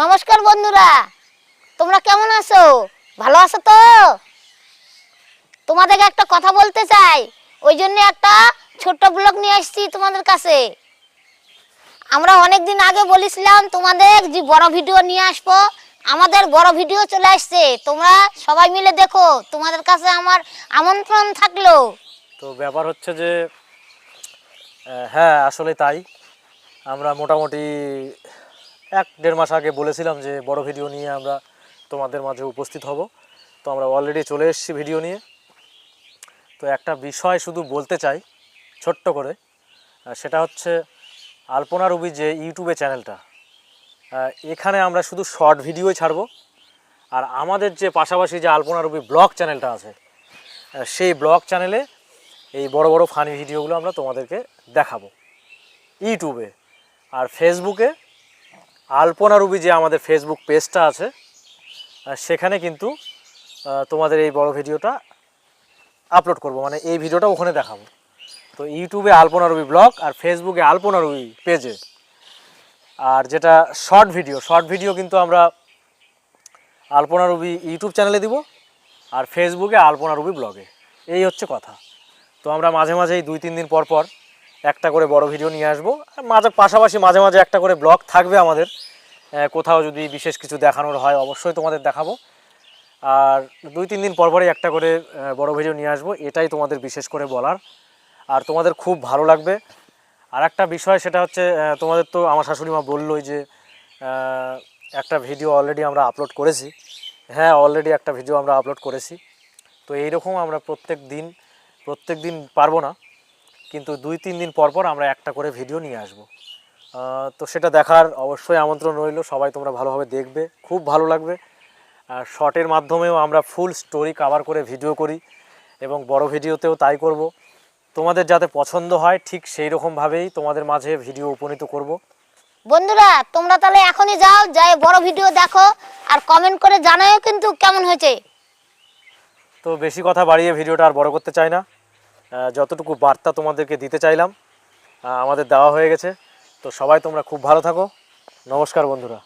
নমস্কার বন্ধুরা, তোমরা কেমন আছো? ভালো আছো তো? তোমাদেরকে একটা কথা বলতে চাই, ওই জন্য একটা ছোট্ট ব্লগ নিয়ে আসছি তোমাদের কাছে। আমরা অনেক দিন আগে বলেছিলাম তোমাদের যে বড় ভিডিও নিয়ে আসব, আমাদের বড় ভিডিও চলে আসছে, তোমরা সবাই মিলে দেখো, তোমাদের কাছে আমার আমন্ত্রণ থাকল। তো ব্যাপার হচ্ছে যে হ্যাঁ আসলে তাই। আমরা মোটামুটি এক দেড় মাস আগে বলেছিলাম যে বড় ভিডিও নিয়ে আমরা তোমাদের মাঝে উপস্থিত হব। তো আমরা অলরেডি চলে এসেছি ভিডিও নিয়ে। তো একটা বিষয় শুধু বলতে চাই, ছোট্ট করে সেটা হচ্ছে আলপনা রুবি যে ইউটিউবে চ্যানেলটা এখানে আমরা শুধু শর্ট ভিডিওই ছাড়বো। আর আমাদের যে পাশাপাশি যে আলপনা রুবি ব্লগ চ্যানেলটা আছে সেই ব্লগ চ্যানেলে এই বড় বড় ফানি ভিডিওগুলো আমরা তোমাদেরকে দেখাবো। ইউটিউবে আর ফেসবুকে আলপনা রুবি যে আমাদের ফেসবুক পেজটা আছে সেখানে কিন্তু তোমাদের এই বড় ভিডিওটা আপলোড করব। মানে এই ভিডিওটা ওখানে দেখাবো। তো ইউটিউবে আলপনা রুবি ব্লগ আর ফেসবুকে আলপনা রুবি পেজে আর যেটা শর্ট ভিডিও শর্ট ভিডিও কিন্তু আমরা আলপনা রুবি ইউটিউব চ্যানেলে দিব আর ফেসবুকে আলপনা রুবি ব্লগে এই হচ্ছে কথা। তো আমরা মাঝে মাঝেই দুই তিন দিন পর পর একটা করে বড় ভিডিও নিয়ে আসব। আর মাঝে পাশাপাশি মাঝে মাঝে একটা করে ব্লগ থাকবে আমাদের। কোথাও যদি বিশেষ কিছু দেখানোর হয় অবশ্যই তোমাদের দেখাবো। আর দুই তিন দিন পর পরই একটা করে বড় ভিডিও নিয়ে আসব। এটাই তোমাদের বিশেষ করে বলার। আর তোমাদের খুব ভালো লাগবে। আর একটা বিষয় সেটা হচ্ছে তোমাদের তো আমার শাশুড়ি মা বললোই যে একটা ভিডিও অলরেডি আমরা আপলোড করেছি। হ্যাঁ অলরেডি একটা ভিডিও আমরা আপলোড করেছি। তো এইরকম আমরা প্রত্যেক দিন প্রত্যেক দিন পারব না। কিন্তু দুই তিন দিন পর পর আমরা একটা করে ভিডিও নিয়ে আসব। তো সেটা দেখার অবশ্যই আমন্ত্রণ রইল। সবাই তোমরা ভালোভাবে দেখবে। খুব ভালো লাগবে। আর শর্টের মাধ্যমেও আমরা ফুল স্টোরি কভার করে ভিডিও করি এবং বড় ভিডিওতেও তাই করব। তোমাদের যাতে পছন্দ হয় ঠিক সেই রকমভাবেই তোমাদের মাঝে ভিডিও উপনীত করব। বন্ধুরা তোমরা তাহলে এখনই যাও যাই বড় ভিডিও দেখো আর কমেন্ট করে জানাও কিন্তু কেমন হয়েছে। তো বেশি কথা বাড়িয়ে ভিডিওটা আর বড় করতে চাই না। যতটুকু বার্তা তোমাদেরকে দিতে চাইলাম আমাদের দেওয়া হয়ে গেছে। তো সবাই তোমরা খুব ভালো থাকো। নমস্কার বন্ধুরা।